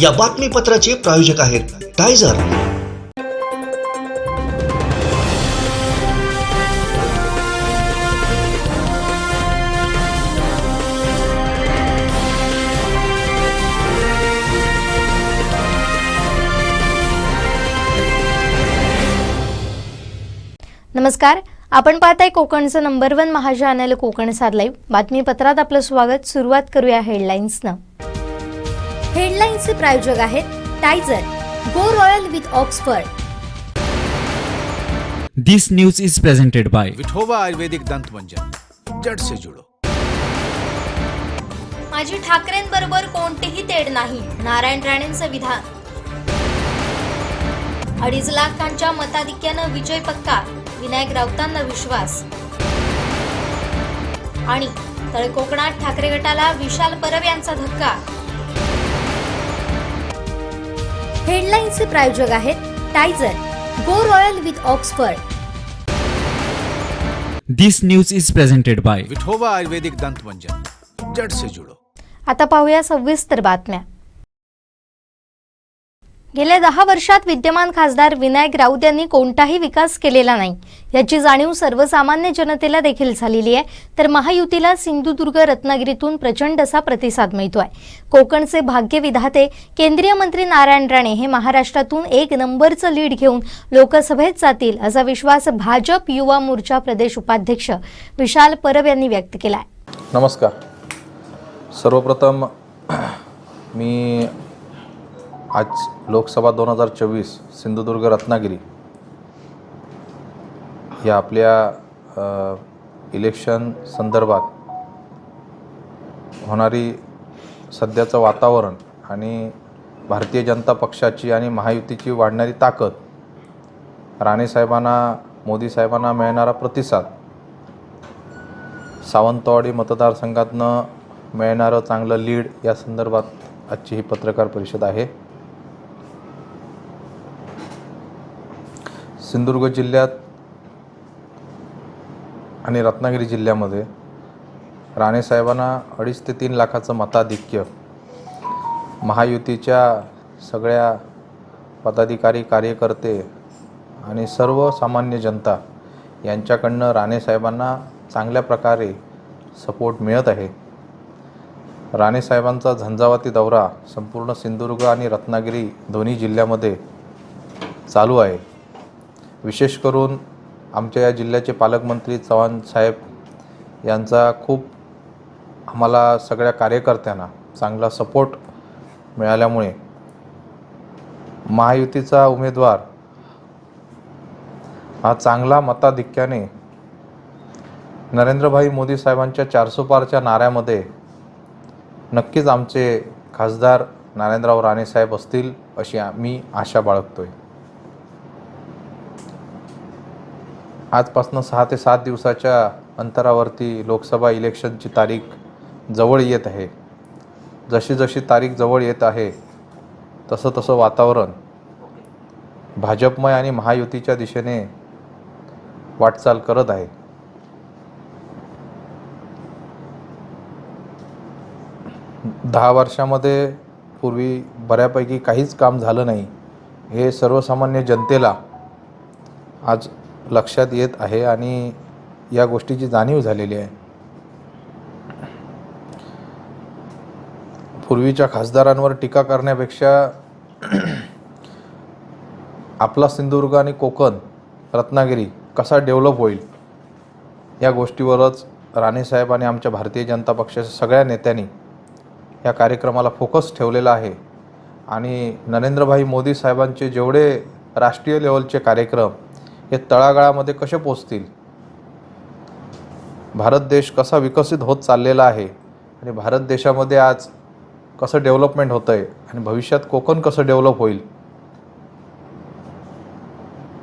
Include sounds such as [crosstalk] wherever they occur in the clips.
या बातमीपत्राचे प्रायोजक आहेत टायझर. नमस्कार आपण पाहताय कोकणचं नंबर वन महाचॅनल कोकण सार लाईव्ह बातमीपत्रात आपलं स्वागत. सुरुवात करूया हेडलाईन्सनं हेडलाईन्सचे प्रायोजक आहेत टायझर go royal with Oxford. This news is presented by Vithoba Ayurvedic दंत मंजन जड़ से जुड़ो. माझी ठाकरेंबरोबर कोणतेही तेढ नाही नारायण राणेंचं विधान. अडीच लाखांच्या मताधिक्यानं विजय पक्का विनायक राऊतांना विश्वास. आणि तळ कोकणात ठाकरे गटाला विशाल परब यांचा धक्का. हेडलाईन्सचे प्रायोजक आहेत टायझर go royal with Oxford. This news is presented by Vithoba Ayurvedic दंत मंजन जड़ से जुड़ो. आता पाहूया सविस्तर बातम्या. गेल्या दहा वर्षात विद्यमान खासदार विनायक राऊत यांनी कोणताही विकास केलेला नाही. याची जाणीव सर्वसामान्य जनतेला देखील झालेली आहे. तर महायुतीला सिंधुदुर्ग रत्नागिरीतून प्रचंड असा प्रतिसाद मिळतोय. कोकणचे भाग्य विधाते केंद्रीय मंत्री नारायण राणे हे महाराष्ट्रातून एक नंबरचं लीड घेऊन लोकसभेत जातील असा विश्वास भाजप युवा मोर्चा प्रदेश उपाध्यक्ष विशाल परब यांनी व्यक्त केला आहे नमस्कार. सर्वप्रथम मी आज लोकसभा दोन हजार चोवीस सिंधुदुर्ग रत्नागिरी या आपल्या इलेक्शन संदर्भात होणारी सध्याचं वातावरण आणि भारतीय जनता पक्षाची आणि महायुतीची वाढणारी ताकद राणेसाहेबांना मोदी साहेबांना मिळणारा प्रतिसाद सावंतवाडी मतदारसंघातनं मिळणारं चांगलं लीड या संदर्भात आजची ही पत्रकार परिषद आहे. सिंधुदुर्ग जिल्ह्यात आणि रत्नागिरी जिल्ह्यामध्ये राणेसाहेबांना अडीच ते तीन लाखाचं मताधिक्य महायुतीच्या सगळ्या पदाधिकारी कार्यकर्ते आणि सर्वसामान्य जनता यांच्याकडनं राणेसाहेबांना चांगल्या प्रकारे सपोर्ट मिळत आहे. राणेसाहेबांचा झंझावाती दौरा संपूर्ण सिंधुदुर्ग आणि रत्नागिरी दोन्ही जिल्ह्यामध्ये चालू आहे. विशेष करून आमच्या या जिल्ह्याचे पालकमंत्री चव्हाण साहेब यांचा खूप आम्हाला सगळ्या कार्यकर्त्यांना चांगला सपोर्ट मिळाल्यामुळे महायुतीचा उमेदवार हा चांगला मताधिक्याने नरेंद्रभाई मोदी साहेबांच्या चारसो पारच्या नाऱ्यामध्ये नक्कीच आमचे खासदार नारायणराव राणेसाहेब असतील अशी मी आशा बाळगतोय. आजपासून सहा ते सात दिवसाच्या अंतरावरती लोकसभा इलेक्शनची तारीख जवळ येत आहे. जशी जशी तारीख जवळ येत आहे तसं तसं वातावरण भाजपमय आणि महायुतीच्या दिशेने वाटचाल करत आहे. दहा वर्षामध्ये पूर्वी बऱ्यापैकी काहीच काम झालं नाही. हे सर्वसामान्य जनतेला आज लक्षात येत आहे आणि या गोष्टीची जाणीव झालेली आहे. पूर्वीच्या खासदारांवर टीका करण्यापेक्षा [clears throat] आपला सिंधुदुर्ग आणि कोकण रत्नागिरी कसा डेव्हलप होईल या गोष्टीवरच राणेसाहेब आणि आमच्या भारतीय जनता पक्षाच्या सगळ्या नेत्यांनी या कार्यक्रमाला फोकस ठेवलेला आहे. आणि नरेंद्रभाई मोदी साहेबांचे जेवढे राष्ट्रीय लेवलचे कार्यक्रम हे तळागाळामध्ये कसे पोचतील? भारत देश कसा विकसित होत चाललेला आहे? आणि भारत देशामध्ये आज कसं डेव्हलपमेंट होतं आहे आणि भविष्यात कोकण कसं डेव्हलप होईल?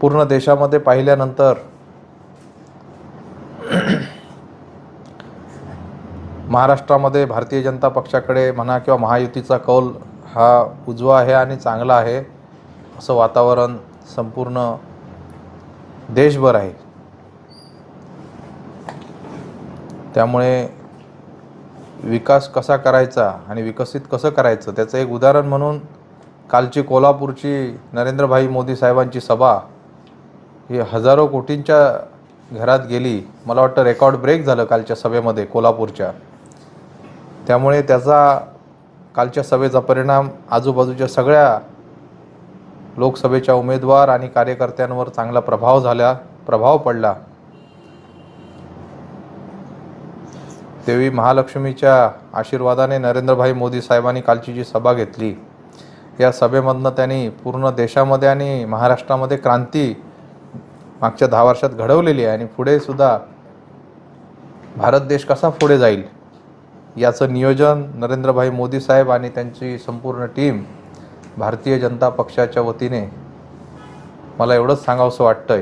पूर्ण देशामध्ये पाहिल्यानंतर महाराष्ट्रामध्ये भारतीय जनता पक्षाकडे म्हणा किंवा महायुतीचा कौल हा उजवा आहे आणि चांगला आहे. असं वातावरण संपूर्ण देशभर आहे. त्यामुळे विकास कसा करायचा आणि विकसित कसं करायचं त्याचं एक उदाहरण म्हणून कालची कोल्हापूरची नरेंद्रभाई मोदी साहेबांची सभा ही हजारो कोटींच्या घरात गेली. मला वाटतं रेकॉर्ड ब्रेक झालं कालच्या सभेमध्ये कोल्हापूरच्या. त्यामुळे त्याचा कालच्या सभेचा परिणाम आजूबाजूच्या सगळ्या लोकसभेच्या उमेदवार आणि कार्यकर्त्यांवर चांगला प्रभाव झाला प्रभाव पडला. देवी महालक्ष्मीच्या आशीर्वादाने नरेंद्रभाई मोदी साहेबांनी कालची जी सभा घेतली या सभेमधनं त्यांनी पूर्ण देशामध्ये आणि महाराष्ट्रामध्ये क्रांती मागच्या दहा वर्षात घडवलेली आहे आणि पुढे सुद्धा भारत देश कसा पुढे जाईल याचं नियोजन नरेंद्रभाई मोदी साहेब आणि त्यांची संपूर्ण टीम भारतीय जनता पक्षाच्या वतीने मला एवढंच सांगावंसं आहे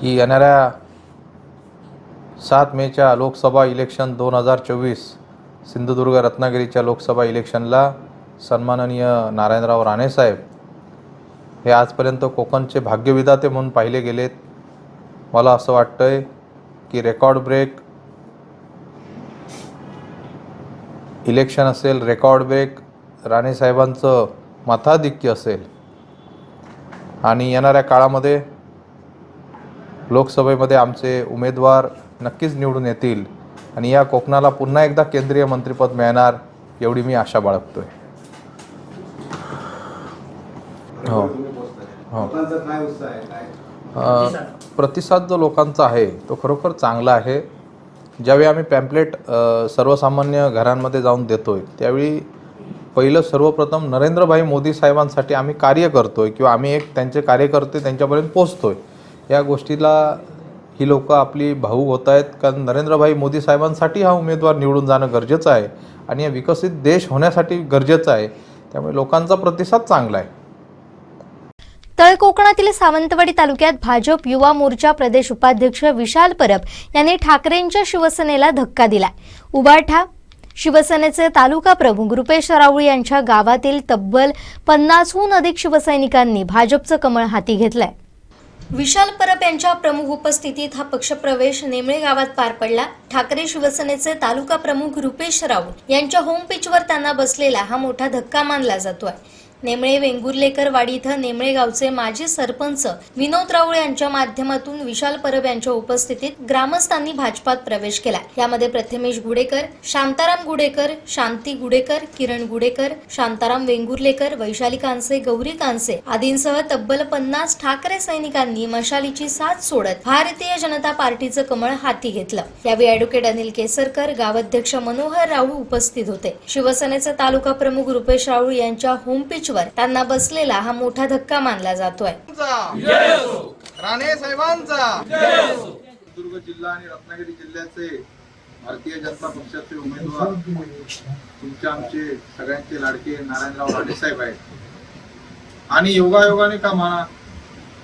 की येणाऱ्या सात मेच्या लोकसभा इलेक्शन दोन हजार चोवीस सिंधुदुर्ग रत्नागिरीच्या लोकसभा इलेक्शनला सन्माननीय नारायणराव राणेसाहेब हे आजपर्यंत कोकणचे भाग्यविधाते म्हणून पाहिले गेलेत. मला असं वाटतं आहे की रेकॉर्ड ब्रेक इलेक्शन असेल रेकॉर्ड ब्रेक राणेसाहेबांचं मताधिक्य असेल आणि येणाऱ्या काळामध्ये लोकसभेमध्ये आमचे उमेदवार नक्कीच निवडून येतील आणि या कोकणाला पुन्हा एकदा केंद्रीय मंत्रिपद मिळणार एवढी मी आशा बाळगतोय. हो. हो. प्रतिसाद जो लोकांचा आहे तो खरोखर चांगला आहे. ज्यावेळी आम्ही पॅम्पलेट सर्वसामान्य घरांमध्ये जाऊन देतोय त्यावेळी पहिलं सर्वप्रथम नरेंद्रभाई मोदी साहेबांसाठी आम्ही कार्य करतो आहे किंवा आम्ही एक त्यांचे कार्यकर्ते त्यांच्यापर्यंत पोचतोय या गोष्टीला ही लोक आपली भाऊ होत आहेत कारण नरेंद्रभाई मोदी साहेबांसाठी हा उमेदवार निवडून जाणं गरजेचं आहे आणि या विकसित देश होण्यासाठी गरजेचं आहे. त्यामुळे लोकांचा प्रतिसाद चांगला आहे. तळ कोकणातील सावंतवाडी तालुक्यात भाजप युवा मोर्चा प्रदेश उपाध्यक्ष विशाल परब यांनी ठाकरेंच्या शिवसेनेला धक्का दिलाय. उबाठा शिवसेनेचे तालुका प्रमुख रुपेश राऊळ यांच्या गावातील तब्बल पन्नासहून अधिक शिवसैनिकांनी भाजपचं कमळ हाती घेतलंय. विशाल परब यांच्या प्रमुख उपस्थितीत हा पक्षप्रवेश नेमळे गावात पार पडला. ठाकरे शिवसेनेचे तालुका प्रमुख रुपेश राऊळ यांच्या होम पिचवर त्यांना बसलेला हा मोठा धक्का मानला जातोय. नेमळे वेंगुर्लेकर वाडी इथं नेमळे गावचे माजी सरपंच विनोद राऊळ यांच्या माध्यमातून विशाल परब यांच्या उपस्थितीत ग्रामस्थांनी भाजपात प्रवेश केला. यामध्ये प्रथमेश गुडेकर शांताराम गुडेकर शांती गुडेकर किरण गुडेकर शांताराम वेंगुर्लेकर वैशाली कांसे गौरी कांसे आदींसह तब्बल पन्नास ठाकरे सैनिकांनी मशालीची साथ सोडत भारतीय जनता पार्टीचं कमळ हाती घेतलं. यावेळी अॅडव्होकेट अनिल केसरकर गावाध्यक्ष मनोहर राऊळ उपस्थित होते. शिवसेनेचे तालुका प्रमुख रुपेश राऊळ यांच्या होम पिचवर त्यांना बसलेला हा मोठा धक्का मानला जातोय. राणे साहेबांचा. सिंधुदुर्ग जिल्हा आणि रत्नागिरी जिल्ह्याचे भारतीय जनता पक्षाचे उमेदवार तुमचे आमचे सगळ्यांचे लाडके नारायणराव राणे साहेब आहेत. आणि योगायोगाने का म्हणा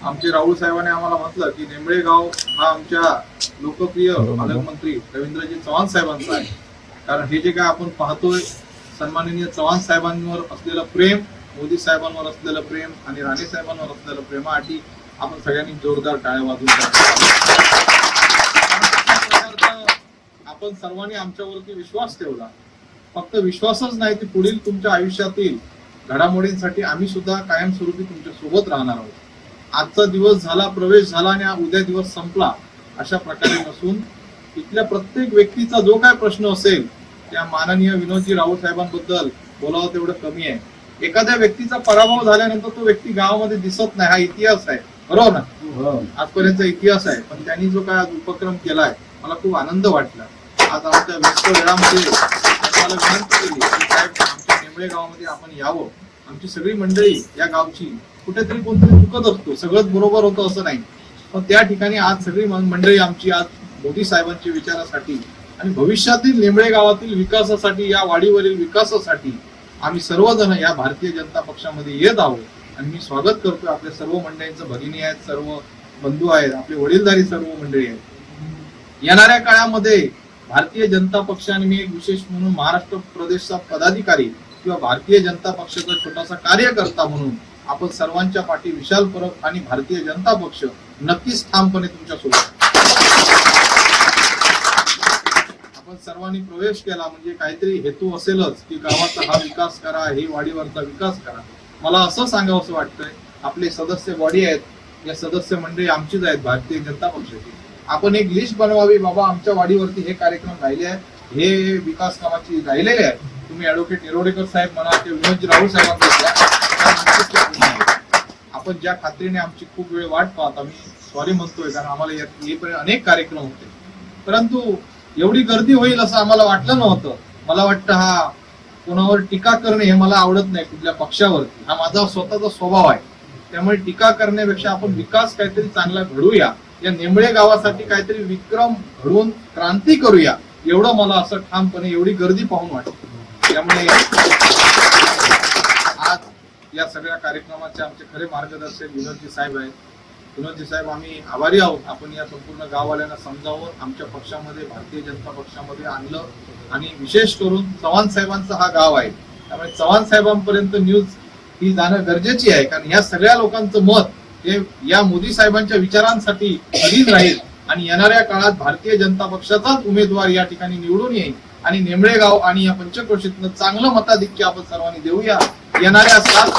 आमचे राहुल साहेबांनी आम्हाला म्हटलं की नेमळे गाव हा आमच्या लोकप्रिय पालकमंत्री रवींद्रजी चव्हाण साहेबांचा आहे. कारण हे जे काय आपण पाहतोय सन्माननीय चव्हाण साहेबांवर असलेलं प्रेम मोदी साहेबांवर असलेलं प्रेम आणि राणे साहेबांवर असलेलं प्रेमासाठी आपण सगळ्यांनी जोरदार टाळ्या वाजून आपण सर्वांनी आमच्यावरती विश्वास ठेवला. फक्त विश्वासच नाही की पुढील तुमच्या आयुष्यातील घडामोडींसाठी आम्ही सुद्धा कायमस्वरूपी तुमच्यासोबत राहणार आहोत. आजचा दिवस झाला प्रवेश झाला आणि उद्या दिवस संपला अशा प्रकारे नसून इथल्या प्रत्येक व्यक्तीचा जो काय प्रश्न असेल त्या माननीय विनोदजी राऊत साहेबांबद्दल बोलावं तेवढं कमी आहे. एखाद्या व्यक्तीचा पराभव झाल्यानंतर तो व्यक्ती गावामध्ये दिसत नाही हा इतिहास आहे. बरोबर ना? आजपर्यंत इतिहास आहे पण त्यांनी जो काय आज उपक्रम केलाय मला खूप आनंद वाटला. आज आमच्या व्यस्त वेळामध्ये मला विनंती केली की साहेब आमच्या नेमळे गावामध्ये आपण यावं. आमची सगळी मंडळी या गावची कुठेतरी कोणतरी चुकत असतो सगळंच बरोबर होतं असं नाही. पण त्या ठिकाणी आज सगळी मंडळी आमची आज मोदी साहेबांच्या विचारासाठी आणि भविष्यातील नेमळे गावातील विकासासाठी या वाडीवरील विकासासाठी आम्ही सर्वजण या भारतीय जनता पक्षामध्ये येत आहोत. आणि मी स्वागत करतो आपल्या सर्व मंडळींचं भगिनी आहेत सर्व बंधू आहेत आपले वडीलधारी सर्व मंडळी आहेत. येणाऱ्या काळामध्ये भारतीय जनता पक्ष आणि मी एक विशेष म्हणून महाराष्ट्र प्रदेशचा पदाधिकारी किंवा भारतीय जनता पक्षाचा छोटासा कार्यकर्ता म्हणून आपण सर्वांच्या पाठी विशाल परब आणि भारतीय जनता पक्ष नक्कीच ठामपणे तुमच्यासोबत आपण सर्वांनी प्रवेश केला म्हणजे काहीतरी हेतू असेलच की गावाचा हा विकास करा हे वाडीवरचा विकास करा. मला असं सांगावं वाटतंय आपले सदस्य बॉडी आहेत या सदस्य मंडळी आमचीच आहेत भारतीय जनता पक्षाची. आपण एक लिस्ट बनवावी बाबा आमच्या वाडीवरती हे कार्यक्रम राहिले आहेत हे विकास कामाची राहिलेले आहेत. तुम्ही ऍडव्होकेट निरोडेकर साहेब म्हणा ते विनोद राहुल साहेबांना आपण ज्या खात्रीने आमची खूप वेळ वाट पाहत आम्ही सॉरी म्हणतोय कारण आम्हाला यात येईपर्यंत अनेक कार्यक्रम होते. परंतु एवढी गर्दी होईल असं आम्हाला वाटलं नव्हतं. मला वाटतं हा कोणावर टीका करणे हे मला आवडत नाही कुठल्या पक्षावरती. हा माझा स्वतःचा स्वभाव आहे. त्यामुळे टीका करण्यापेक्षा आपण विकास काहीतरी चांगला घडूया. या नेमळे गावासाठी काहीतरी विक्रम घडवून क्रांती करूया एवढं मला असं ठामपणे एवढी गर्दी पाहून वाटत. त्यामुळे आज या सगळ्या कार्यक्रमाचे आमचे खरे मार्गदर्शक विनोदजी साहेब आहेत. विनोदजी साहेब आम्ही आभारी आहोत. आपण या संपूर्ण गाववाल्यांना समजावं आमच्या पक्षामध्ये भारतीय जनता पक्षामध्ये आणलं आणि विशेष करून चव्हाण साहेबांचा हा गाव आहे. त्यामुळे चव्हाण साहेबांपर्यंत न्यूज ही जाणं गरजेची आहे. कारण या सगळ्या लोकांचं मत हे या मोदी साहेबांच्या विचारांसाठी अधीन राहील आणि येणाऱ्या काळात भारतीय जनता पक्षाचाच उमेदवार या ठिकाणी निवडून येईल. आणि नेमळे गाव आणि या पंचक्रोशीतनं चांगलं मताधिक्य आपण सर्वांनी देऊया. येणाऱ्या सात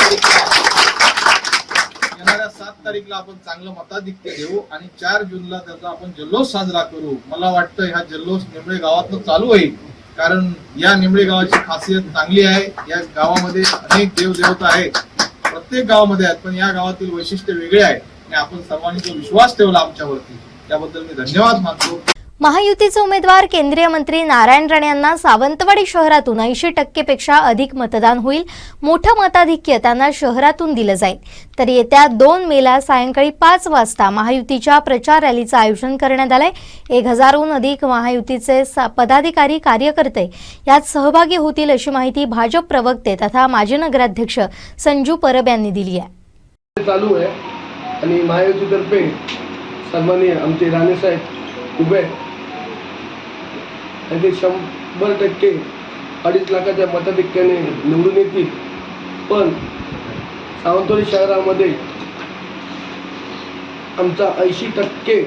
येणाऱ्या सात तारीखला आपण चांगलं मताधिक्य देऊ आणि चार जूनला त्याचा आपण जल्लोष साजरा करू. मला वाटतं ह्या जल्लोष निंबळे गावातनं चालू होईल. कारण या निंबळे गावाची खासियत चांगली आहे. या गावामध्ये अनेक देवदेवता आहेत. प्रत्येक गावामध्ये आहेत पण या गावातील वैशिष्ट्य वेगळे आहे. आणि आपण सर्वांनी जो विश्वास ठेवला आमच्यावरती त्याबद्दल मी धन्यवाद मानतो. महायुतीचे उमेदवार केंद्रीय मंत्री नारायण राणे यांना सावंतवाडी शहरातून ऐंशी टक्केपेक्षा अधिक मतदान होईल. मोठं मताधिक्य त्यांना शहरातून दिलं जाईल. तर येत्या दोन मेला सायंकाळी पाच वाजता महायुतीच्या प्रचार रॅलीचं आयोजन करण्यात आलंय. एक हजारहून अधिक महायुतीचे पदाधिकारी कार्यकर्ते यात सहभागी होतील अशी माहिती भाजप प्रवक्ते तथा माजी नगराध्यक्ष संजू परब यांनी दिली आहे. चालू आहे. आणि महायुतीतर्फे सन्माननीय आमचे राणेसाहेब उभे आणि ते शंभर टक्के अडीच लाखाच्या मताधिक्याने निवडून येतील. पण सावंतवाडी शहरामध्ये आमचा ऐंशी टक्के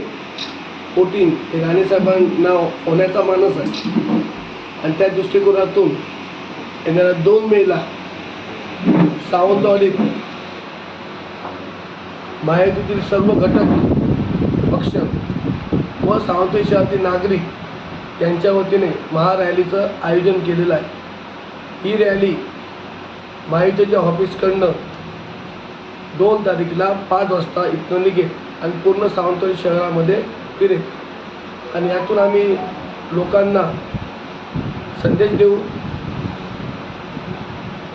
वोटिंग हे राणेसाहेबांना होण्याचा मानस आहे. आणि त्या दृष्टिकोनातून येणाऱ्या दोन मेला सावंतवाडीत महायुतीतील सर्व घटक पक्ष व सावंतवाडी शहरातील नागरिक यांच्या वतीने महारॅलीचं आयोजन केलेलं आहे. ही रॅली महायुतीच्या ऑफिसकडनं दोन तारीखला पाच वाजता इथनं निघेल आणि पूर्ण सावंतवाडी शहरामध्ये फिरेल. आणि यातून आम्ही लोकांना संदेश देऊ.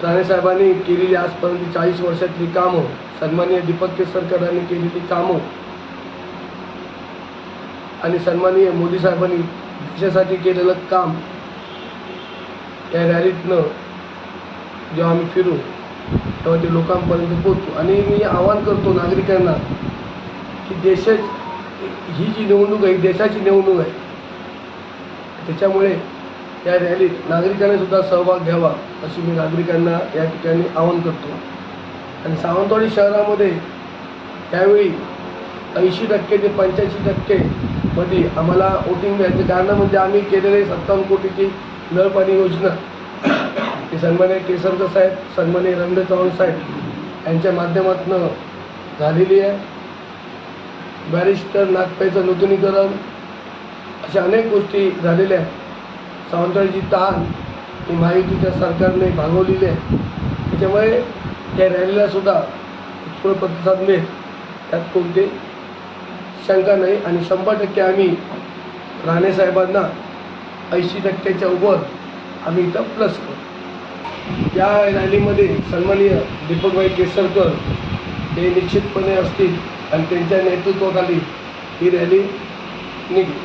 राणेसाहेबांनी केलेली आजपर्यंत चाळीस वर्षातली कामं सन्माननीय दीपक केसरकरांनी केलेली कामं आणि सन्माननीय मोदी साहेबांनी देशासाठी केलेलं काम या रॅलीतनं जेव्हा आम्ही फिरू तेव्हा ते लोकांपर्यंत पोहोचू. आणि मी आवाहन करतो नागरिकांना की देशा ही जी निवडणूक आहे देशाची निवडणूक आहे. त्याच्यामुळे या रॅलीत नागरिकांनी सुद्धा सहभाग घ्यावा अशी मी नागरिकांना या ठिकाणी आवाहन करतो. आणि सावंतवाडी शहरामध्ये त्यावेळी ऐंशी टक्के ते पंच्याऐंशी टक्के मध्ये आम्हाला वोटिंग मिळायचं कारण म्हणजे आम्ही केलेले सत्तावन्न कोटीची नळपाणी योजना. ते सन्मान्य केसरकर साहेब सन्मान्य रवींद्र चव्हाण साहेब यांच्या माध्यमातून झालेली आहे. बॅरिस्टर नागपाईचं नूतनीकरण अशा अनेक गोष्टी झालेल्या आहेत. सावंतवाडीची ताण ही महायुतीच्या सरकारने भागवलेली आहे. त्याच्यामुळे त्या रॅलीला सुद्धा उत्स्फूर्त प्रतिसाद मिळेल. त्यात कोणते शंका नाही आणि शंभर टक्के आम्ही राणेसाहेबांना ऐंशी टक्क्याच्या उभं आम्ही इथं प्लस करू. या रॅलीमध्ये सन्माननीय दीपकभाई केसरकर हे निश्चितपणे असतील आणि त्यांच्या नेतृत्वाखाली ही रॅली निघेल.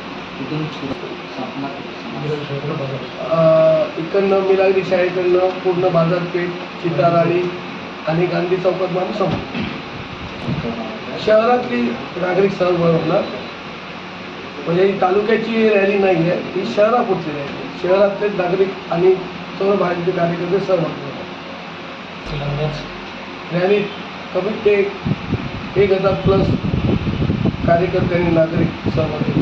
इकडनं मिलागरी शाळेकडनं पूर्ण बाजारपेठ चिताराळी आणि गांधी चौकात माणूस समोर शहरातली नागरिक सहभाग होणार म्हणजे ही तालुक्याची रॅली नाही आहे ही शहरापुरती रॅली आहे. शहरातले नागरिक आणि सर्व भाजपचे कार्यकर्ते सहभाग होणार रॅलीत कमीत ते एक हजार प्लस कार्यकर्ते आणि नागरिक सहभागी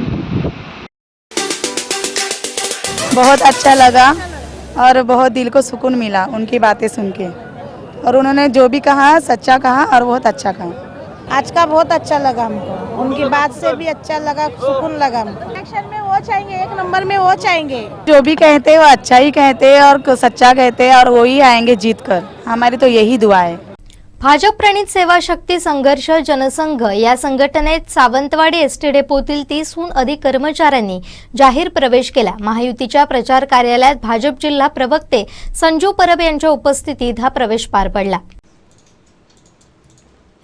बहुत अच्छा लगा और बहुत दिल को सुकून मिला उनकी बातें सुन के। और उन्होंने जो भी कहा सच्चा कहा और बहुत अच्छा कहा। आज का बहुत अच्छा लगा हमको। उनकी बात से भी अच्छा लगा सुकून लगा हमको। इलेक्शन में वो चाहेंगे एक नंबर में वो चाहेंगे। जो भी कहते वो अच्छा ही कहते और सच्चा कहते और वो ही आएंगे जीत कर हमारी तो यही दुआ है। भाजप प्रणित सेवा शक्ती संघर्ष जनसंघ या संघटनेत सावंतवाडी एसटी डेपोतील तीसहून अधिक कर्मचाऱ्यांनी जाहीर प्रवेश केला. महायुतीच्या प्रचार कार्यालयात भाजप जिल्हा प्रवक्ते संजू परब यांच्या उपस्थितीत हा प्रवेश पार पडला.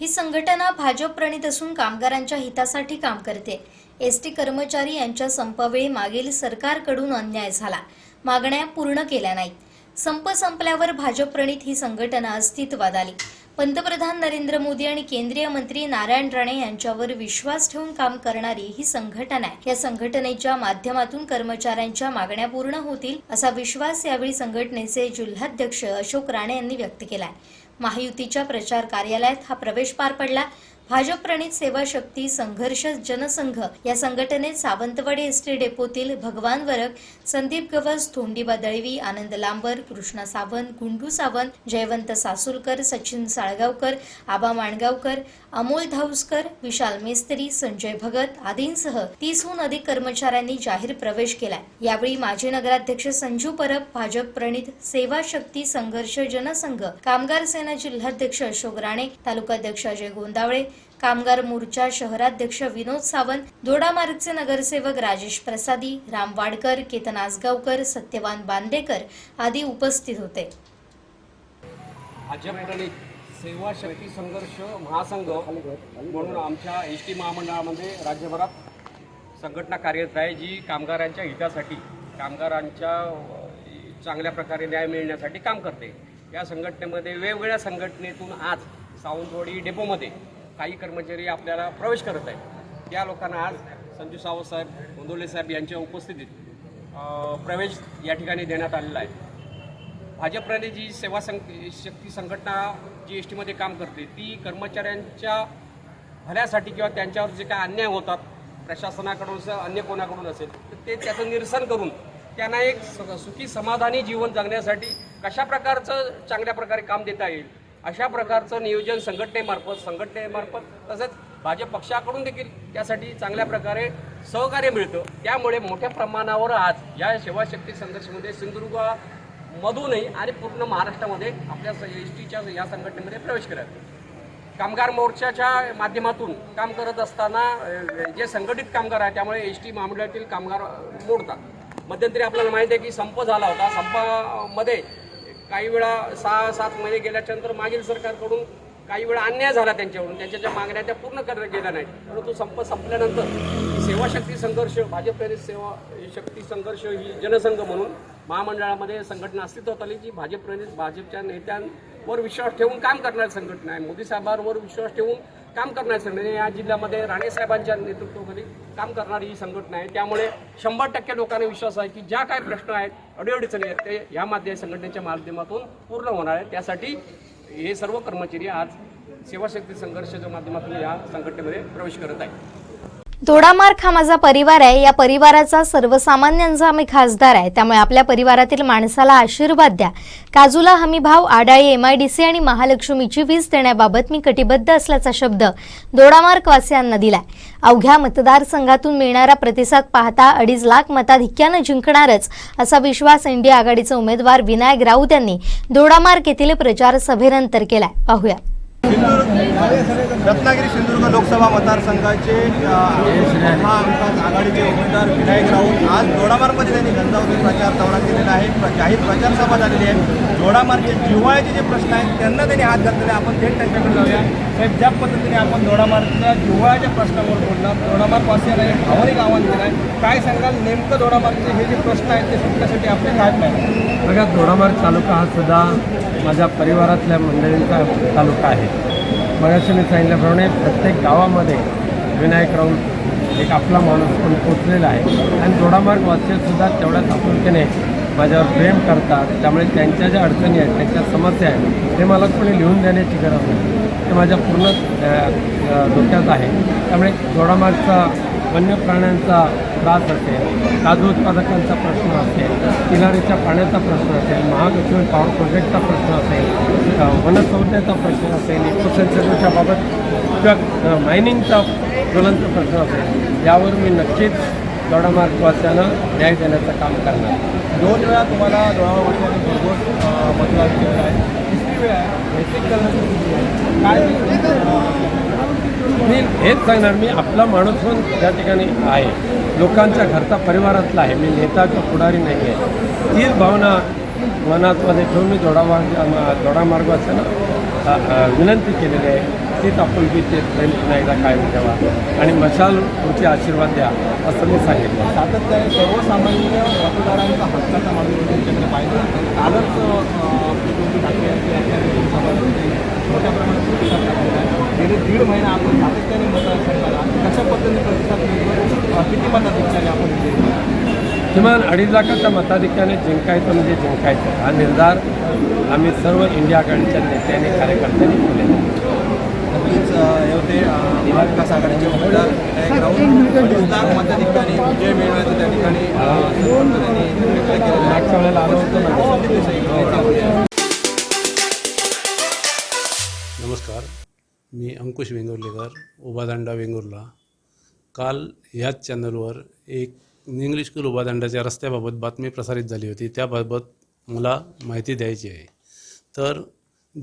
ही संघटना भाजप प्रणित असून कामगारांच्या हितासाठी काम करते. एसटी कर्मचारी यांच्या संपावेळी मागील सरकारकडून अन्याय झाला. मागण्या पूर्ण केल्या नाहीत. संप संपल्यावर भाजप प्रणित ही संघटना अस्तित्वात आली. पंतप्रधान नरेंद्र मोदी आणि केंद्रीय मंत्री नारायण राणे यांच्यावर विश्वास ठेवून काम करणारी ही संघटना आहे. या संघटनेच्या माध्यमातून कर्मचाऱ्यांच्या मागण्या पूर्ण होतील असा विश्वास यावेळी संघटनेचे जिल्हाध्यक्ष अशोक राणे यांनी व्यक्त केला आहे. महायुतीच्या प्रचार कार्यालयात हा प्रवेश पार पडला. भाजप प्रणित सेवा शक्ती संघर्ष जनसंघ या संघटनेत सावंतवाडी एसटी डेपोतील भगवान वरक संदीप गवस धोंडीबा दळवी आनंद लांबर कृष्णा सावंत गुंडू सावंत जयवंत सासुलकर सचिन साळगावकर आबा माणगावकर अमोल धाऊसकर विशाल मेस्त्री संजय भगत आदींसह तीसहून अधिक कर्मचाऱ्यांनी जाहीर प्रवेश केलाय. यावेळी माजी नगराध्यक्ष संजू परब भाजप प्रणित सेवा शक्ती संघर्ष जनसंघ कामगार सेना जिल्हाध्यक्ष अशोक राणे तालुकाध्यक्ष अजय गोंदावळे कामगार मोर्चा शहराध्यक्ष विनोद सावंत दोडामार्गचे नगरसेवक राजेश प्रसादी राम वाडकर केतन आसगावकर सत्यवान बांदेकर आदी उपस्थित होते. भाजप सेवा शक्ती संघर्ष महासंघ म्हणून आमच्या एस टी महामंडळामध्ये राज्यभरात संघटना कार्यरत आहे जी कामगारांच्या हितासाठी कामगारांच्या चांगल्या प्रकारे न्याय मिळण्यासाठी काम करते. या संघटनेमध्ये वेगवेगळ्या संघटनेतून आज सावंतवाडी डेपोमध्ये काही कर्मचारी आपल्याला प्रवेश करत आहेत. त्या लोकांना आज संजू सावंत साहेब गोंदवले साहेब यांच्या उपस्थितीत प्रवेश या ठिकाणी देण्यात आलेला आहे. भाजपने जी सेवा सं शक्ती संघटना जी एस टीमध्ये काम करते ती कर्मचाऱ्यांच्या भल्यासाठी किंवा त्यांच्यावर जे काय अन्याय होतात प्रशासनाकडून असेल अन्य कोणाकडून असेल तर ते त्याचं निरसन करून त्यांना एक स- सुखी समाधानी जीवन जगण्यासाठी कशा प्रकारचं चांगल्या प्रकारे काम देता येईल अशा प्रकारचं नियोजन संघटनेमार्फत संघटनेमार्फत तसंच भाजप पक्षाकडून देखील त्यासाठी चांगल्या प्रकारे सहकार्य मिळतं. त्यामुळे मोठ्या प्रमाणावर आज या सेवाशक्ती संघर्षमध्ये सिंधुदुर्गामधूनही आणि पूर्ण महाराष्ट्रामध्ये आपल्या एस टीच्या या संघटनेमध्ये प्रवेश करत कामगार मोर्चाच्या माध्यमातून काम करत असताना जे संघटित कामगार आहे त्यामुळे एस टी महामंडळातील कामगार मोडतात. मध्यंतरी आपल्याला माहिती आहे की संप झाला होता. संपामध्ये काही वेळा सहा सात महिने गेल्याच्यानंतर मागील सरकारकडून काही वेळा अन्याय झाला त्यांच्याकडून त्यांच्या ज्या मागण्या त्या पूर्ण करण्यात गेल्या नाहीत. परंतु संप संपल्यानंतर सेवाशक्ती सेवा शक्ती संघर्ष भाजप प्रेरित सेवा शक्ती संघर्ष ही जनसंघ म्हणून महामंडळामध्ये संघटना अस्तित्वात आली जी भाजप प्रेरित भाजपच्या नेत्यांवर विश्वास ठेवून काम करणारी संघटना आहे. मोदी साहेबांवर विश्वास ठेवून काम करणारी संघटना या जिल्ह्यामध्ये राणे साहेबांच्या नेतृत्वाखाली काम करणारी ही संघटना आहे. त्यामुळे शंभर टक्के लोकांना विश्वास आहे की ज्या काय प्रश्न आहेत अडीअडचणी आहेत ते या माध्यम संघटनेच्या माध्यमातून पूर्ण होणार आहे. त्यासाठी हे सर्व कर्मचारी आज सेवाशक्ती संघर्षाच्या माध्यमातून या संघटनेमध्ये प्रवेश करत आहेत. दोडामार्क हा माझा परिवार आहे. या परिवाराचा सर्वसामान्यांचा आम्ही खासदार आहे. त्यामुळे आपल्या परिवारातील माणसाला आशीर्वाद द्या. काजूला हमी भाव आडाळी एमआयडीसी आणि महालक्ष्मीची वीज देण्याबाबत मी कटिबद्ध असल्याचा शब्द दोडामार्ग वासियांना दिलाय. अवघ्या मतदारसंघातून मिळणारा प्रतिसाद पाहता अडीच लाख मताधिक्यानं जिंकणारच असा विश्वास इंडिया आघाडीचे उमेदवार विनायक राऊत यांनी दोडामार्क येथील प्रचार सभेनंतर केलाय. पाहूया. रत्नागिरी सिंधुदुर्ग लोकसभा मतदारसंघाचे महाविकास आघाडीचे उमेदवार विनायक राऊत. आज दोडामार्गमध्ये त्यांनी घनजावती प्रचार दौरा केलेला आहे. प्र- जाहीर प्रचार सभा झालेली आहे दोडामार्गचे जिव्हाळ्याचे जे प्रश्न आहेत त्यांना त्यांनी हात घातलेले आपण थेट त्यांच्याकडे जाऊया. साहेब ज्या पद्धतीने आपण दोडामार्गच्या जिव्हाळ्याच्या प्रश्नावर बोलला दोडामार्गवासियाला एक भावनिक आव्हान दिलं आहे. काय सांगाल नेमकं दोडामार्गचे हे जे प्रश्न आहेत ते सुटण्यासाठी आपले काय प्लॅन बघा दोडामार्ग तालुका हा सुद्धा माझ्या परिवारातल्या मंडळींचा तालुका आहे. मगाशी मी सांगितल्याप्रमाणे प्रत्येक गावामध्ये विनायक राऊत एक आपला माणूस पण पोचलेला आहे. आणि दोडामार्ग वासियसुद्धा तेवढ्याच आपुलकीने माझ्यावर प्रेम करतात. त्यामुळे त्यांच्या ज्या अडचणी आहेत त्यांच्या समस्या आहेत ते मला कोणी लिहून देण्याची गरज नाही. ते माझ्या पूर्ण डोक्यात आहे. त्यामुळे दोडामार्गचा वन्य प्राण्यांचा त्रास असेल काजू उत्पादकांचा प्रश्न असेल किनारीच्या पाण्याचा प्रश्न असेल महालक्ष्मी पॉवर प्रोजेक्टचा प्रश्न असेल वनसंवर्धनाचा प्रश्न असेल इकोसेन्सिटिव्हच्या बाबत किंवा मायनिंगचा ज्वलंत प्रश्न असेल यावर मी नक्कीच दोडामार्गवासियांना न्याय देण्याचं काम करणार. दोन वेळा तुम्हाला भरघोस अ, मतदान केलेलं आहे. तिसरी वेळ वैयक्तिक करण्याची काय मी हेच सांगणार मी आपला माणूस म्हणून त्या ठिकाणी आहे. लोकांच्या घरचा परिवारातला आहे. मी नेता किंवा पुढारी नाही आहे. तीच भावना मनातमध्ये ठेवून मी दोडामार्ग दोडामार्गवासियांना अ, विनंती केलेली आहे. तीच आपण ते प्रेम पुन्हा एकदा कायम ठेवा. आणि मशाल तुमचे आशीर्वाद द्या असं मी सांगितलं. सातत्याने सर्वसामान्य मतदारांचा हक्काचा मागणी त्यांच्याकडे पाहिजे कालच ठाकरे मोठ्या प्रमाणात गेले दीड महिना आपण सातत्याने मतदारसंघाला कशा पद्धतीने प्रतिसाद मिळतो? किती मताधिक्याने आपण किमान अडीच लाखाच्या मताधिक्याने जिंकायचं म्हणजे जिंकायचं. हा निर्धार आम्ही सर्व इंडिया आघाडीच्या नेत्यांनी कार्यकर्त्यांनी केलेला आहे. नक्कीच हे अ, महाविकास आघाडीचे उमेदवार अडीच लाख मताधिक्याने विजय मिळवण्याचं त्या ठिकाणी त्यांनी व्यक्त केलेला. मागच्या वेळेला आलो होतो मी अंकुश वेंगुर्लेकर उभादांडा वेंगुर्ला. काल ह्याच चॅनलवर एक इंग्लिश स्कूल उभादांडाच्या रस्त्याबाबत बातमी प्रसारित झाली होती. त्याबाबत मला माहिती द्यायची आहे. तर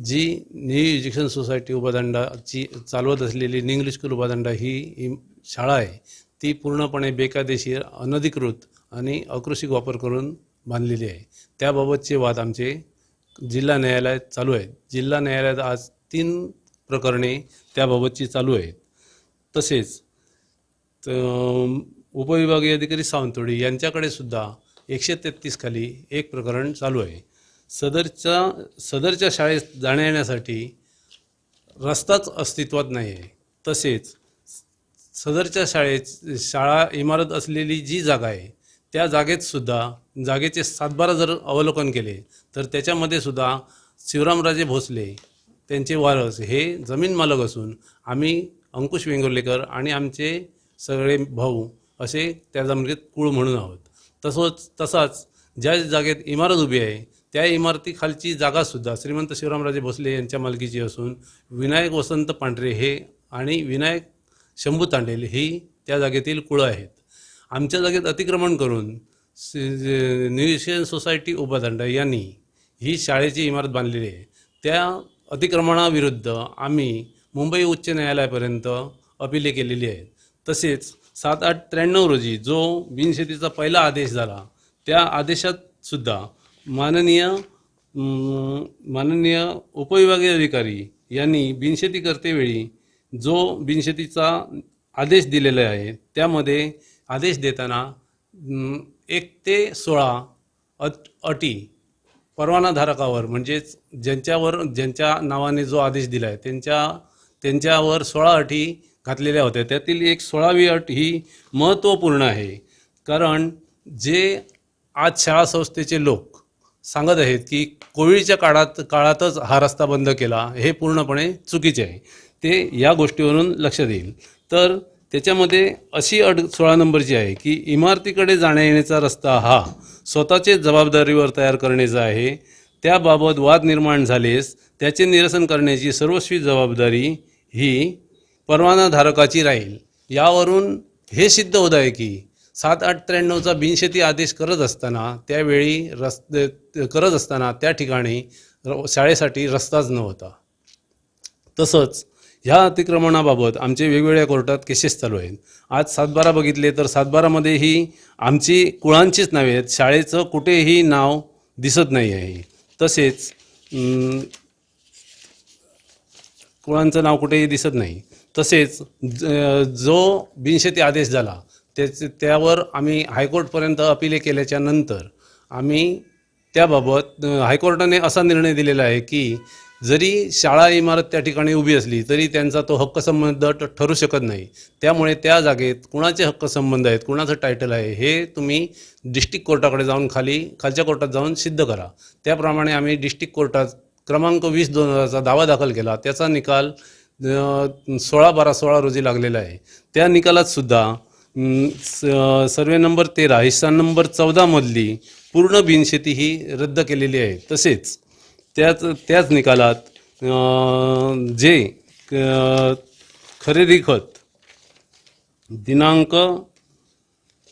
जी न्यू एज्युकेशन सोसायटी उभादांडाची चालवत असलेली निंग्लिश इंग्लिश स्कूल उभादांडा ही शाळा आहे ती पूर्णपणे बेकायदेशीर अनधिकृत आणि अकृषिक वापर करून बांधलेली आहे. त्याबाबतचे वाद आमचे जिल्हा न्यायालयात चालू आहेत. जिल्हा न्यायालयात आज तीन प्रकरणे त्याबाबतची चालू आहेत तसेच उपविभागीय अधिकारी सावंतवाडी यांच्याकडे सुद्धा एकशे तेहतीस खाली एक प्रकरण चालू आहे. सदरच्या सदरच्या शाळेत जाण्या येण्यासाठी रस्ताच अस्तित्वात नाही आहे तसेच सदरच्या शाळेत शाळा इमारत असलेली जी जागा आहे त्या जागेत सुद्धा जागेचे सातबारा जर अवलोकन केले तर त्याच्यामध्ये सुद्धा शिवरामराजे भोसले त्यांचे वारस हे जमीन मालक असून आम्ही अंकुश वेंगुर्लेकर आणि आमचे सगळे भाऊ असे त्या जमिनीत कुळ म्हणून आहोत. तसंच तसाच ज्या जागेत इमारत उभी आहे त्या इमारतीखालची जागासुद्धा श्रीमंत शिवरामराजे भोसले यांच्या मालकीची असून विनायक वसंत पांढरे हे आणि विनायक शंभू तांडेल ही त्या जागेतील कुळं आहेत. आमच्या जागेत अतिक्रमण करून न्यूएशियन सोसायटी उपादंड यांनी ही शाळेची इमारत बांधलेली आहे. त्या अतिक्रमणाविरुद्ध आम्ही मुंबई उच्च न्यायालयापर्यंत अपिले केलेली आहेत. तसेच सात आठ त्र्याण्णव रोजी जो बिनशेतीचा पहिला आदेश झाला त्या आदेशात सुद्धा माननीय माननीय उपविभागीय अधिकारी यांनी बिनशेती करतेवेळी जो बिनशेतीचा आदेश दिलेला आहे त्यामध्ये आदेश देताना एक ते सोळा अट अटी परवानाधारकावर म्हणजेच ज्यांच्यावर ज्यांच्या नावाने जो आदेश दिला आहे त्यांच्या त्यांच्यावर सोळा अटी घातलेल्या होत्या. त्यातील एक सोळावी अट ही महत्त्वपूर्ण आहे. कारण जे आज शाळा संस्थेचे लोक सांगत आहेत की कोविडच्या काळात काळातच हा रस्ता बंद केला हे पूर्णपणे चुकीचे आहे. ते या गोष्टीवरून लक्षात येईल तर त्याच्यामध्ये अशी अड सोळा नंबरची आहे की इमारतीकडे जाण्या येण्याचा रस्ता हा स्वतःचे जबाबदारीवर तयार करण्याचा आहे. त्याबाबत वाद निर्माण झालेस त्याचे निरसन करण्याची सर्वस्वी जबाबदारी ही परवानाधारकाची राहील. यावरून हे सिद्ध होत आहे की सात आठ त्र्याण्णवचा बिनशेती आदेश करत असताना त्यावेळी रस्ते करत असताना त्या ठिकाणी र- शाळेसाठी रस्ताच नव्हता. तसंच ह्या अतिक्रमणाबाबत आमचे वेगवेगळ्या कोर्टात केसेस चालू आहेत. आज सातबारा बघितले तर सातबारामध्येही आमची कुळांचीच नावे आहेत. शाळेचं कुठेही नाव दिसत नाही आहे. तसेच कुळांचं नाव कुठेही दिसत नाही. तसेच ज- जो बिनशेती आदेश झाला त्याचे त्यावर आम्ही हायकोर्टपर्यंत अपिले केल्याच्यानंतर आम्ही त्याबाबत अ, हायकोर्टाने असा निर्णय दिलेला आहे की जरी शाळा इमारत त्या ठिकाणी उभी असली तरी त्यांचा तो हक्क संबंध ठरू शकत नाही. त्यामुळे त्या जागेत कुणाचे हक्क संबंध आहेत कुणाचं टायटल आहे हे तुम्ही डिस्ट्रिक्ट कोर्टाकडे जाऊन खाली खालच्या कोर्टात जाऊन सिद्ध करा. त्याप्रमाणे आम्ही डिस्ट्रिक्ट कोर्टात क्रमांक वीस दोन हजारचा दावा दाखल केला. त्याचा निकाल सोळा बारा सोळा रोजी लागलेला आहे. त्या निकालात सुद्धा स- सर्वे नंबर तेरा हिस्सा नंबर चौदामधली पूर्ण बिनशेती ही रद्द केलेली आहे. तसेच त्याच त्याच निकालात जे खरेदी खत दिनांक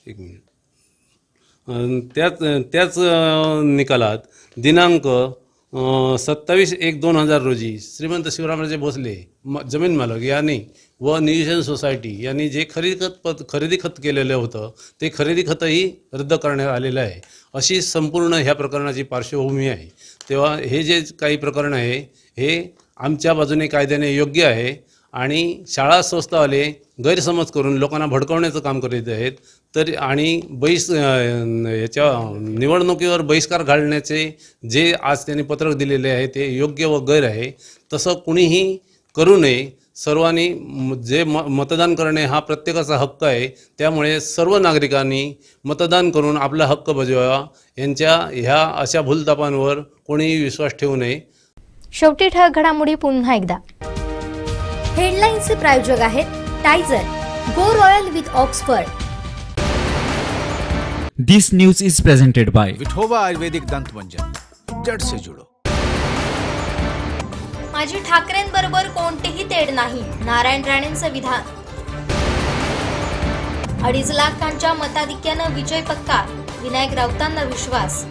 एक मिनिट. त्याच त्याच निकालात दिनांक सत्तावीस एक दोन हजार रोजी श्रीमंत शिवरामराजे भोसले म जमीन मालक यांनी व नियोजन सोसायटी यांनी जे खरेदी खत पत खरेदी खत केलेलं होतं ते खरेदी खतही रद्द करण्यात आलेलं आहे. अशी संपूर्ण ह्या प्रकरणाची पार्श्वभूमी आहे. तेव्हा हे जे काही प्रकरण आहे हे आमच्या बाजूने कायद्याने योग्य आहे आणि शाळा संस्थावाले गैरसमज करून लोकांना भडकवण्याचं काम करीत आहेत तर आणि बहिष याच्या निवडणुकीवर बहिष्कार घालण्याचे जे आज त्यांनी पत्रक दिलेले आहे ते योग्य व गैर आहे. तसं कुणीही करू नये सर्वांनी जे म मतदान करणे हा प्रत्येकाचा हक्क आहे त्यामुळे सर्व नागरिकांनी मतदान करून आपला हक्क बजवावा यांच्या ह्या अशा भूलतापांवर कोणीही विश्वास ठेवू नये. शेवटी ठळक घडामोडी पुन्हा एकदा. हेडलाईन्सचे प्रायोजक आहेत टायझर go royal with Oxford This news is presented by Vithoba Ayurvedic दंत मंजन जड़ से जुड़ो. माझी ठाकरेंबरोबर कोणतेही तेढ नाही. नारायण राणेंचं विधान. अडीच लाखांच्या मताधिक्यानं विजय पक्का विनायक राऊतांना विश्वास.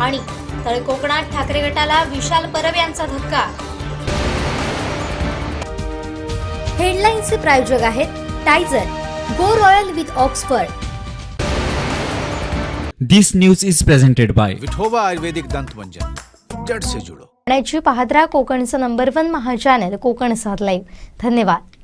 आणि तळकोकणात ठाकरे गटाला विशाल परब यांचा धक्का. हेडलाईन्सचे प्रायोजक आहेत टायझर go royal with Oxford. This news is presented by Vithoba आयुर्वेदिक दंत मंजन जड़ से जुड़ो. पाहत राहा कोकणचं नंबर वन महाचॅनल कोकण सात लाईव्ह धन्यवाद.